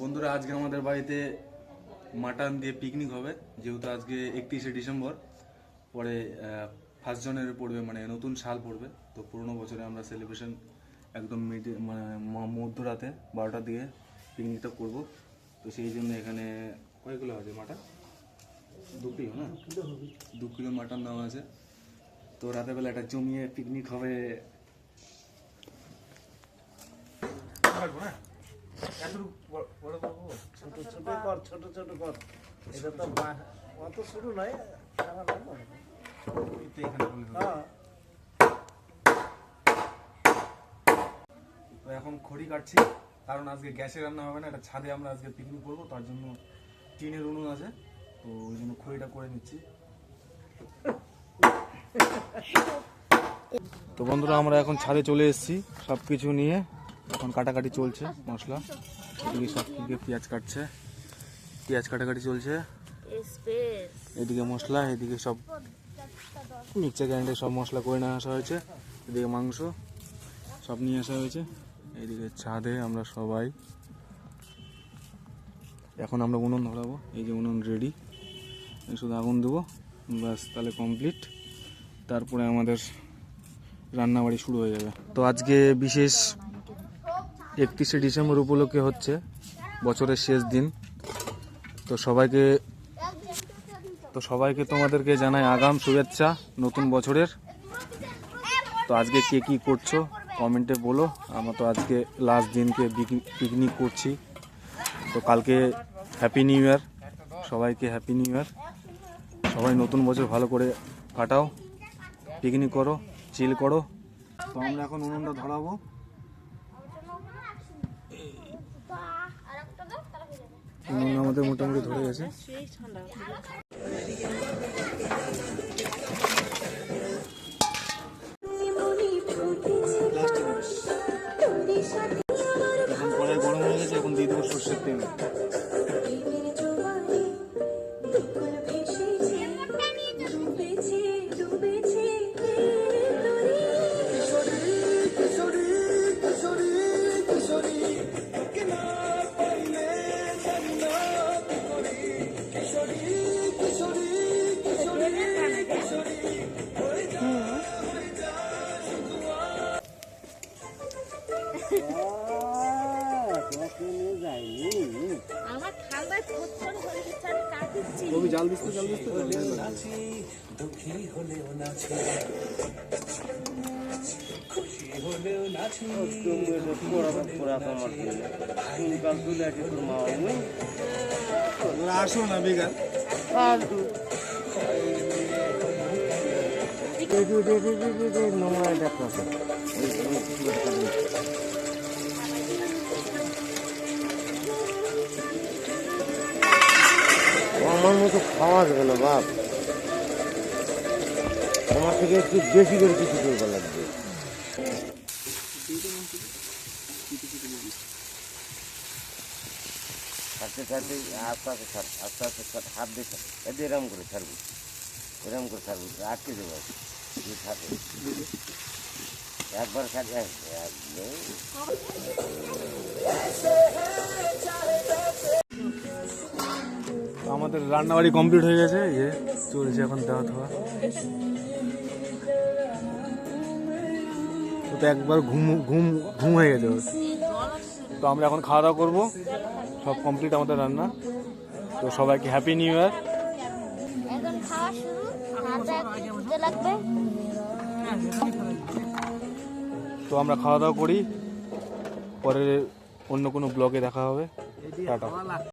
বন্ধুরা, আজকে আমাদের বাড়িতে মাটন দিয়ে পিকনিক হবে। যেহেতু আজকে একত্রিশে ডিসেম্বর, পরে ফার্স্ট জনের পড়বে মানে নতুন সাল পড়বে। তো পুরোনো বছরে আমরা সেলিব্রেশন একদম মিডে মানে মধ্যরাতে, বারোটার দিকে পিকনিকটা করব। তো সেই জন্য এখানে কয় কিলো আছে মাটন? দু কিলো, না? দু কিলো মাটন নেওয়া আছে। তো রাতেরবেলা একটা জমিয়ে পিকনিক হবে। ছোট ছোট কর ছোট ছোট কর। এটা তো বা- অত শুরু নয়। হ্যাঁ। তো এখন খড়ি কাটছি কারণ আজকে গ্যাসে রান্না হবে না এটা ছাদে আমরা আজকে পিকনিক করব তার জন্য টিনের উনুন আছে তো ওই জন্য খড়িটা করে নিচ্ছি। তো বন্ধুরা আমরা এখন ছাদে চলে এসেছি সব কিছু নিয়ে। এখন কাটাকাটি চলছে মশলা। এদিকে সব দিকে পেঁয়াজ কাটছে। পেঁয়াজ কাটাকাটি চলছে। এদিকে মশলা, এদিকে সব মিক্সার গ্রাইন্ডারে সব মশলা করে নিয়ে আসা হয়েছে। এদিকে মাংস সব নিয়ে আসা হয়েছে। এদিকে ছাদে আমরা সবাই। এখন আমরা উনুন ধরাবো। এই যে উনুন রেডি শুধু আগুন দেবো ব্যাস, তাহলে কমপ্লিট তারপরে আমাদের রান্নাবাড়ি শুরু হয়ে যাবে। তো আজকে বিশেষ একত্রিশে ডিসেম্বর উপলক্ষে হচ্ছে বছরের শেষ দিন। তো সবাইকে তো সবাইকে তোমাদেরকে জানাই আগাম শুভেচ্ছা নতুন বছরের। তো আজকে কে কি করছ কমেন্টে বলো। আমরা তো আজকে লাস্ট দিনকে পিকনিক করছি। তো কালকে হ্যাপি নিউ ইয়ার সবাইকে হ্যাপি নিউ ইয়ার সবাই নতুন বছর ভালো করে কাটাও। পিকনিক করো চিল করো। তো আমরা এখন উনুনটা ধরাবো উনুন আমাদের মোটামুটি ধরে গেছে। কবি জাল পোড়া পোড়া তোমার তুলে আছে তোর মা আসো না বেগার ফালতু আমার মতো খাওয়া যাবে না বাপ। আমার থেকে একটু বেশি করে কিছু করবে লাগবে ছাড়তে ছাড়তে আস্তে আস্তে আস্তে আস্তে হাত দিয়ে এদের এরম করে ছাড়বি। এরম করে ছাড়বি আটকে দেবো। ছাড়বে একবার তো আমাদের রান্নাবাড়ি কমপ্লিট হয়ে গেছে, এই যে চলছে এখন দেওয়া থাওয়া তো একবার ঘুম ঘুম ঘুম হয়ে গেছে। তো আমরা এখন খাওয়া দাওয়া করব। সব কমপ্লিট আমাদের রান্না। তো সবাইকে হ্যাপি নিউ ইয়ার তো আমরা খাওয়া দাওয়া করি পরে অন্য কোনো ব্লগে দেখা হবে। টাটা।